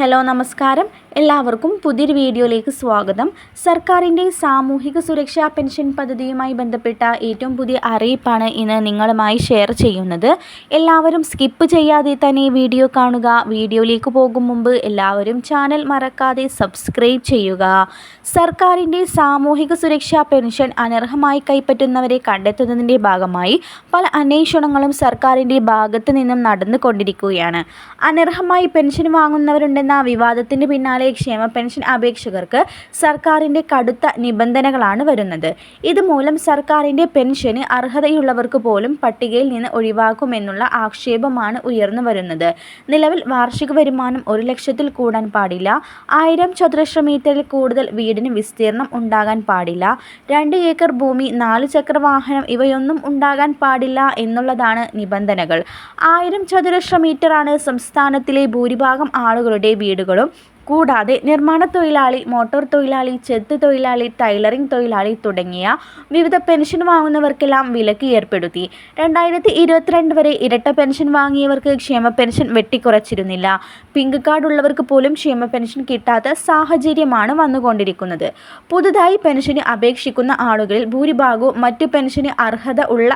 Hello നമസ്കാരം. എല്ലാവർക്കും പുതിയൊരു വീഡിയോയിലേക്ക് സ്വാഗതം. സർക്കാരിന്റെ സാമൂഹിക സുരക്ഷാ പെൻഷൻ പദ്ധതിയുമായി ബന്ധപ്പെട്ട ഏറ്റവും പുതിയ അറിയിപ്പാണ് ഇന്ന് നിങ്ങളുമായി ഷെയർ ചെയ്യുന്നത്. എല്ലാവരും സ്കിപ്പ് ചെയ്യാതെ തന്നെ വീഡിയോ കാണുക. വീഡിയോയിലേക്ക് പോകും മുമ്പ് എല്ലാവരും ചാനൽ മറക്കാതെ സബ്സ്ക്രൈബ് ചെയ്യുക. സർക്കാരിന്റെ സാമൂഹിക സുരക്ഷാ പെൻഷൻ അനർഹമായി കൈപ്പറ്റുന്നവരെ കണ്ടെത്തുന്നതിന്റെ ഭാഗമായി പല അന്വേഷണങ്ങളും സർക്കാരിന്റെ ഭാഗത്തു നിന്നും നടന്നുകൊണ്ടിരിക്കുകയാണ്. അനർഹമായി പെൻഷൻ വാങ്ങുന്നവരുണ്ടെന്ന വിവാദത്തിന് പിന്നാലെ ക്ഷേമ പെൻഷൻ അപേക്ഷകർക്ക് സർക്കാരിന്റെ കടുത്ത നിബന്ധനകളാണ് വരുന്നത്. ഇതുമൂലം സർക്കാരിന്റെ പെൻഷന് അർഹതയുള്ളവർക്ക് പോലും പട്ടികയിൽ നിന്ന് ഒഴിവാക്കുമെന്നുള്ള ആക്ഷേപമാണ് ഉയർന്നു വരുന്നത്. നിലവിൽ വാർഷിക വരുമാനം ഒരു ലക്ഷത്തിൽ കൂടാൻ പാടില്ല. ആയിരം ചതുരശ്ര മീറ്ററിൽ കൂടുതൽ വീടിന് വിസ്തീർണം ഉണ്ടാകാൻ പാടില്ല. രണ്ട് ഏക്കർ ഭൂമി നാല് ചക്ര വാഹനം ഇവയൊന്നും ഉണ്ടാകാൻ പാടില്ല എന്നുള്ളതാണ് നിബന്ധനകൾ. ആയിരം ചതുരശ്ര മീറ്ററാണ് സംസ്ഥാനത്തിലെ ഭൂരിഭാഗം ആളുകളുടെ വീടുകളും കൂടാതെ നിർമ്മാണ തൊഴിലാളി മോട്ടോർ തൊഴിലാളി ചെത്ത് തൊഴിലാളി ടൈലറിംഗ് തൊഴിലാളി തുടങ്ങിയ വിവിധ പെൻഷൻ വാങ്ങുന്നവർക്കെല്ലാം വിലക്ക് ഏർപ്പെടുത്തി. രണ്ടായിരത്തി ഇരുപത്തിരണ്ട് വരെ ഇരട്ട പെൻഷൻ വാങ്ങിയവർക്ക് ക്ഷേമ പെൻഷൻ വെട്ടിക്കുറച്ചിരുന്നില്ല. പിങ്ക് കാർഡ് ഉള്ളവർക്ക് പോലും ക്ഷേമ പെൻഷൻ കിട്ടാത്ത സാഹചര്യമാണ് വന്നുകൊണ്ടിരിക്കുന്നത്. പുതുതായി പെൻഷന് അപേക്ഷിക്കുന്ന ആളുകളിൽ ഭൂരിഭാഗവും മറ്റു പെൻഷന് അർഹത ഉള്ള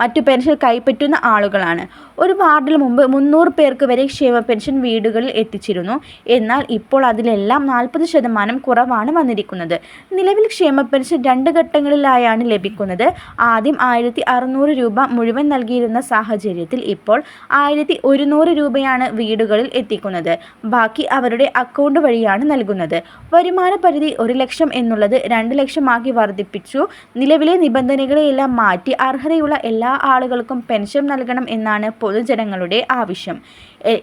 മറ്റു പെൻഷൻ കൈപ്പറ്റുന്ന ആളുകളാണ്. ഒരു വാർഡിൽ മുമ്പ് മുന്നൂറ് പേർക്ക് വരെ ക്ഷേമ പെൻഷൻ വീടുകളിൽ എത്തിച്ചിരുന്നു. എന്നാൽ ഇപ്പോൾ അതിലെല്ലാം നാൽപ്പത് ശതമാനം കുറവാണ് വന്നിരിക്കുന്നത്. നിലവിൽ ക്ഷേമ പെൻഷൻ രണ്ട് ഘട്ടങ്ങളിലായാണ് ലഭിക്കുന്നത്. ആദ്യം ആയിരത്തി അറുന്നൂറ് രൂപ മുഴുവൻ നൽകിയിരുന്ന സാഹചര്യത്തിൽ ഇപ്പോൾ ആയിരത്തി ഒരുന്നൂറ് രൂപയാണ് വീടുകളിൽ എത്തിക്കുന്നത്. ബാക്കി അവരുടെ അക്കൗണ്ട് വഴിയാണ് നൽകുന്നത്. വരുമാന പരിധി ഒരു ലക്ഷം എന്നുള്ളത് രണ്ട് ലക്ഷമാക്കി വർദ്ധിപ്പിച്ചു. നിലവിലെ നിബന്ധനകളെയെല്ലാം മാറ്റി അർഹതയുള്ള എല്ലാ ആളുകൾക്കും പെൻഷൻ നൽകണം എന്നാണ് പൊതുജനങ്ങളുടെ ആവശ്യം.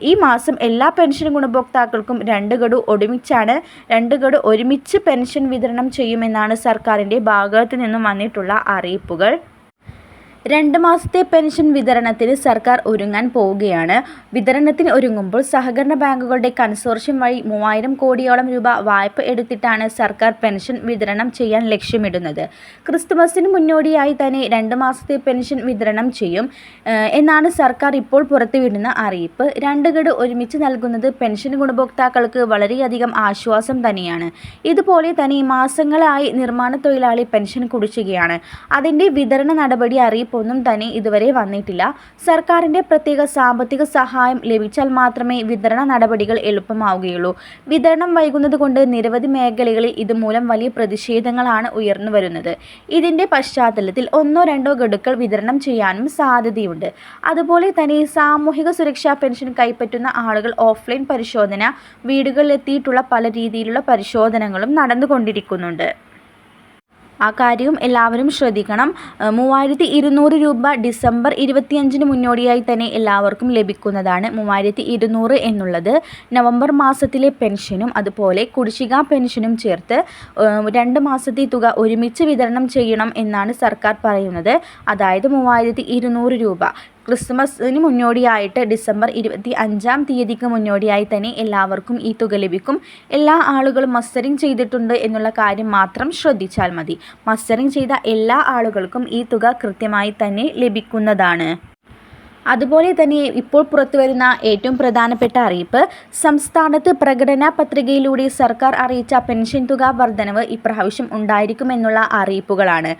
ഈ മാസം എല്ലാ പെൻഷൻ ഗുണഭോക്താക്കൾക്കും രണ്ട് ഗഡു ഒരുമിച്ചാണ് രണ്ട് ഗഡു ഒരുമിച്ച് പെൻഷൻ വിതരണം ചെയ്യുമെന്നാണ് സർക്കാരിന്റെ ഭാഗത്തു നിന്നും വന്നിട്ടുള്ള അറിയിപ്പുകൾ. രണ്ട് മാസത്തെ പെൻഷൻ വിതരണത്തിന് സർക്കാർ ഒരുങ്ങാൻ പോവുകയാണ്. വിതരണത്തിന് ഒരുങ്ങുമ്പോൾ സഹകരണ ബാങ്കുകളുടെ കൺസോർഷ്യം വഴി മൂവായിരം കോടിയോളം രൂപ വായ്പ എടുത്തിട്ടാണ് സർക്കാർ പെൻഷൻ വിതരണം ചെയ്യാൻ ലക്ഷ്യമിടുന്നത്. ക്രിസ്തുമസിന് മുന്നോടിയായി തന്നെ രണ്ട് മാസത്തെ പെൻഷൻ വിതരണം ചെയ്യും എന്നാണ് സർക്കാർ ഇപ്പോൾ പുറത്തുവിടുന്ന അറിയിപ്പ്. രണ്ട് ഗഡു ഒരുമിച്ച് നൽകുന്നത് പെൻഷൻ ഗുണഭോക്താക്കൾക്ക് വളരെയധികം ആശ്വാസം തന്നെയാണ്. ഇതുപോലെ തന്നെ മാസങ്ങളായി നിർമ്മാണ തൊഴിലാളി പെൻഷൻ കുടിശ്ശികയാണ്. അതിന്റെ വിതരണ നടപടി അറിയിപ്പ് ഒന്നും തന്നെ ഇതുവരെ വന്നിട്ടില്ല. സർക്കാരിന്റെ പ്രത്യേക സാമ്പത്തിക സഹായം ലഭിച്ചാൽ മാത്രമേ വിതരണ നടപടികൾ എളുപ്പമാവുകയുള്ളൂ. വിതരണം വൈകുന്നത് കൊണ്ട് നിരവധി മേഖലകളിൽ ഇതുമൂലം വലിയ പ്രതിഷേധങ്ങളാണ് ഉയർന്നു വരുന്നത്. ഇതിന്റെ പശ്ചാത്തലത്തിൽ ഒന്നോ രണ്ടോ ഗഡുക്കൾ വിതരണം ചെയ്യാനും സാധ്യതയുണ്ട്. അതുപോലെ തന്നെ സാമൂഹിക സുരക്ഷാ പെൻഷൻ കൈപ്പറ്റുന്ന ആളുകൾ ഓഫ്ലൈൻ പരിശോധന വീടുകളിലെത്തിയിട്ടുള്ള പല രീതിയിലുള്ള പരിശോധനകളും നടന്നുകൊണ്ടിരിക്കുന്നുണ്ട്. ആ കാര്യവും എല്ലാവരും ശ്രദ്ധിക്കണം. മൂവായിരത്തി ഇരുന്നൂറ് രൂപ ഡിസംബർ ഇരുപത്തിയഞ്ചിന് മുന്നോടിയായി തന്നെ എല്ലാവർക്കും ലഭിക്കുന്നതാണ് മൂവായിരത്തി ഇരുന്നൂറ് എന്നുള്ളത്. നവംബർ മാസത്തിലെ പെൻഷനും അതുപോലെ കുടിശ്ശിക പെൻഷനും ചേർത്ത് രണ്ട് മാസത്തെ തുക ഒരുമിച്ച് വിതരണം ചെയ്യണം എന്നാണ് സർക്കാർ പറയുന്നത്. അതായത് മൂവായിരത്തി രൂപ. ക്രിസ്മസിന് മുന്നോടിയായിട്ട് ഡിസംബർ ഇരുപത്തി അഞ്ചാം തീയതിക്ക് മുന്നോടിയായി തന്നെ എല്ലാവർക്കും ഈ തുക ലഭിക്കും. എല്ലാ ആളുകളും മസ്റ്ററിങ് ചെയ്തിട്ടുണ്ട് എന്നുള്ള കാര്യം മാത്രം ശ്രദ്ധിച്ചാൽ മതി. മസ്റ്ററിങ് ചെയ്ത എല്ലാ ആളുകൾക്കും ഈ തുക കൃത്യമായി തന്നെ ലഭിക്കുന്നതാണ്. അതുപോലെ തന്നെ ഇപ്പോൾ പുറത്തുവരുന്ന ഏറ്റവും പ്രധാനപ്പെട്ട അറിയിപ്പ് സംസ്ഥാനത്ത് പ്രകടന പത്രികയിലൂടെ സർക്കാർ അറിയിച്ച പെൻഷൻ തുക വർധനവ് ഇപ്രാവശ്യം ഉണ്ടായിരിക്കുമെന്നുള്ള അറിയിപ്പുകളാണ്.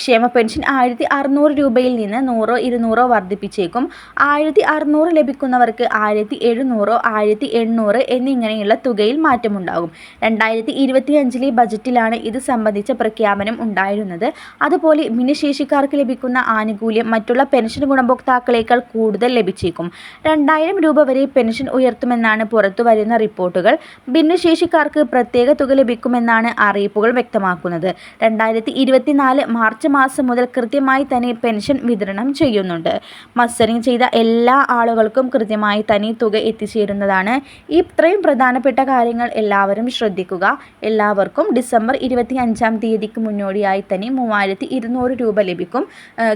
ക്ഷേമ പെൻഷൻ ആയിരത്തി അറുന്നൂറ് രൂപയിൽ നിന്ന് നൂറോ ഇരുന്നൂറോ വർദ്ധിപ്പിച്ചേക്കും. ആയിരത്തി അറുന്നൂറ് ലഭിക്കുന്നവർക്ക് ആയിരത്തി എഴുന്നൂറോ ആയിരത്തി എണ്ണൂറ് എന്നിങ്ങനെയുള്ള തുകയിൽ മാറ്റമുണ്ടാകും. രണ്ടായിരത്തി ഇരുപത്തി അഞ്ചിലെ ബജറ്റിലാണ് ഇത് സംബന്ധിച്ച പ്രഖ്യാപനം ഉണ്ടായിരുന്നത്. അതുപോലെ ഭിന്നശേഷിക്കാർക്ക് ലഭിക്കുന്ന ആനുകൂല്യം മറ്റുള്ള പെൻഷൻ ഗുണഭോക്താക്കളേക്കാൾ കൂടുതൽ ലഭിച്ചേക്കും. രണ്ടായിരം രൂപ വരെ പെൻഷൻ ഉയർത്തുമെന്നാണ് പുറത്തു വരുന്ന റിപ്പോർട്ടുകൾ. ഭിന്നശേഷിക്കാർക്ക് പ്രത്യേക തുക ലഭിക്കുമെന്നാണ് അറിയിപ്പുകൾ വ്യക്തമാക്കുന്നത്. രണ്ടായിരത്തി ഇരുപത്തിനാല് മാർച്ച് മാസം മുതൽ കൃത്യമായി തന്നെ പെൻഷൻ വിതരണം ചെയ്യുന്നുണ്ട്. മസ്റ്ററിങ് ചെയ്ത എല്ലാ ആളുകൾക്കും കൃത്യമായി തന്നെ തുക എത്തിച്ചേരുന്നതാണ്. ഇത്രയും പ്രധാനപ്പെട്ട കാര്യങ്ങൾ എല്ലാവരും ശ്രദ്ധിക്കുക. എല്ലാവർക്കും ഡിസംബർ ഇരുപത്തി അഞ്ചാം തീയതിക്ക് മുന്നോടിയായി തന്നെ മൂവായിരത്തി ഇരുന്നൂറ് രൂപ ലഭിക്കും.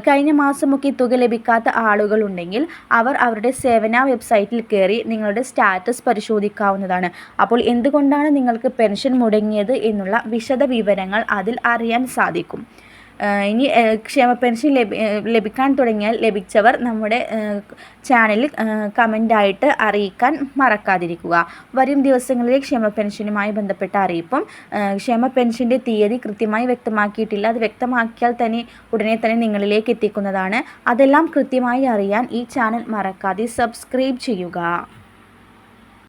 കഴിഞ്ഞ മാസമൊക്കെ തുക ലഭിക്കാത്ത ആളുകൾ ഉണ്ടെങ്കിൽ അവർ അവരുടെ സേവന വെബ്സൈറ്റിൽ കയറി നിങ്ങളുടെ സ്റ്റാറ്റസ് പരിശോധിക്കാവുന്നതാണ്. അപ്പോൾ എന്തുകൊണ്ടാണ് നിങ്ങൾക്ക് പെൻഷൻ മുടങ്ങിയത് എന്നുള്ള വിശദ വിവരങ്ങൾ അതിൽ അറിയാൻ സാധിക്കും. ഇനി ക്ഷേമ പെൻഷൻ ലഭി ലഭിക്കാൻ തുടങ്ങിയാൽ ലഭിച്ചവർ നമ്മുടെ ചാനലിൽ കമന്റായിട്ട് അറിയിക്കാൻ മറക്കാതിരിക്കുക. വരും ദിവസങ്ങളിലെ ക്ഷേമ പെൻഷനുമായി ബന്ധപ്പെട്ട അറിയിപ്പും ക്ഷേമ പെൻഷന്റെ തീയതി കൃത്യമായി വ്യക്തമാക്കിയിട്ടില്ല. അത് വ്യക്തമാക്കിയാൽ തന്നെ ഉടനെ തന്നെ നിങ്ങളിലേക്ക് എത്തിക്കുന്നതാണ്. അതെല്ലാം കൃത്യമായി അറിയാൻ ഈ ചാനൽ മറക്കാതെ സബ്സ്ക്രൈബ് ചെയ്യുക.